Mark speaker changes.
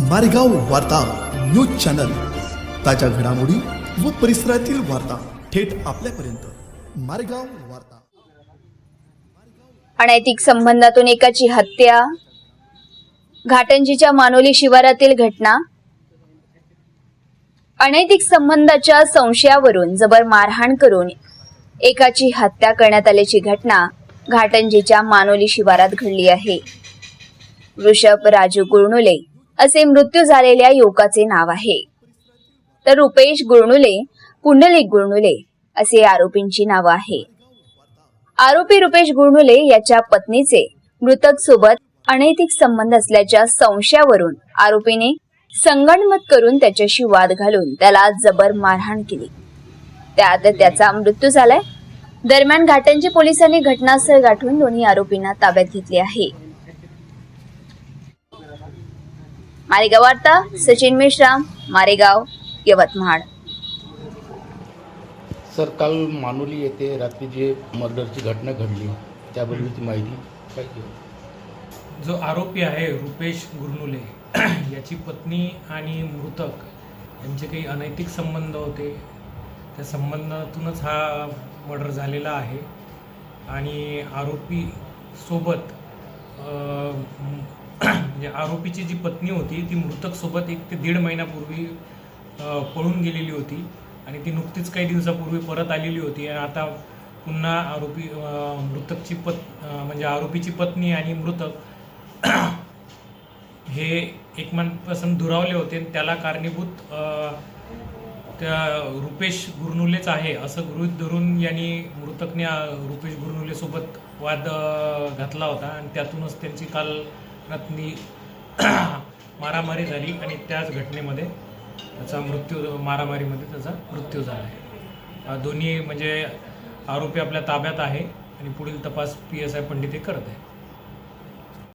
Speaker 1: मारेगाव वार्ता news channel. ताज्या घडामोडी व परिसरातील वार्ता थेट आपल्यापर्यंत. मारेगाव वार्ता.
Speaker 2: अनैतिक संबंधातून एकाची हत्या घाटंजीच्या मानोली शिवारातील घटना. अनैतिक संबंधाच्या संशयावरून जबर मारहाण करून एकाची हत्या करण्यात आल्याची घटना घाटंजीच्या मानोली शिवारात घडली आहे. वृषभ राजू गुरनुले असे मृत्यू झालेल्या युवकाचे नाव आहे. तर रुपेश गुरनुले पुंडलिक गुरनुले असे आरोपींची नावं आहे आरोपी रुपेश गुरनुले याच्या पत्नीचे मृतक सोबत अनैतिक संबंध असल्याच्या संशयावरून आरोपीने संगणमत करून त्याच्याशी वाद घालून त्याला जबर मारहाण केली. त्यात त्याचा मृत्यू झालाय. दरम्यान घाटंजी पोलिसांनी घटनास्थळ गाठून दोन्ही आरोपींना ताब्यात घेतले आहे. मारेगाव वार्ता सचिन मेश्राम मारेगाव यवतमाळ.
Speaker 3: सर काल मानोली येथे रात्री जे मर्डरची घटना घडली त्याबद्दलची माहिती काय केली
Speaker 4: जो आरोपी आहे रुपेश गुरनुले याची पत्नी आणि मृतक यांचे काही अनैतिक संबंध होते. त्या संबंधातूनच हा मर्डर झालेला आहे. आणि आरोपी सोबत म्हणजे आरोपीची जी पत्नी होती ती मृतकसोबत एक ते दीड महिन्यापूर्वी पळून गेलेली होती आणि ती नुकतीच काही दिवसापूर्वी परत आलेली होती. आणि आता पुन्हा आरोपी मृतकची पत् म्हणजे आरोपीची पत्नी आणि मृतक हे एकमेकांपासून दुरावले होते. त्याला कारणीभूत त्या रुपेश गुरनुलेच आहे असं गृहित धरून यांनी मृतकने रुपेश गुरनुलेसोबत वाद घातला होता. आणि त्यातूनच त्यांची काल रत्नी मारामारी झाली आणि त्याच घटनेमध्ये त्याचा मृत्यू मारामारीमध्ये त्याचा मृत्यू झाला आहे. दोन्ही म्हणजे आरोपी आपल्या ताब्यात आहे आणि पुढील तपास पी एस आय पंडित हे करत आहे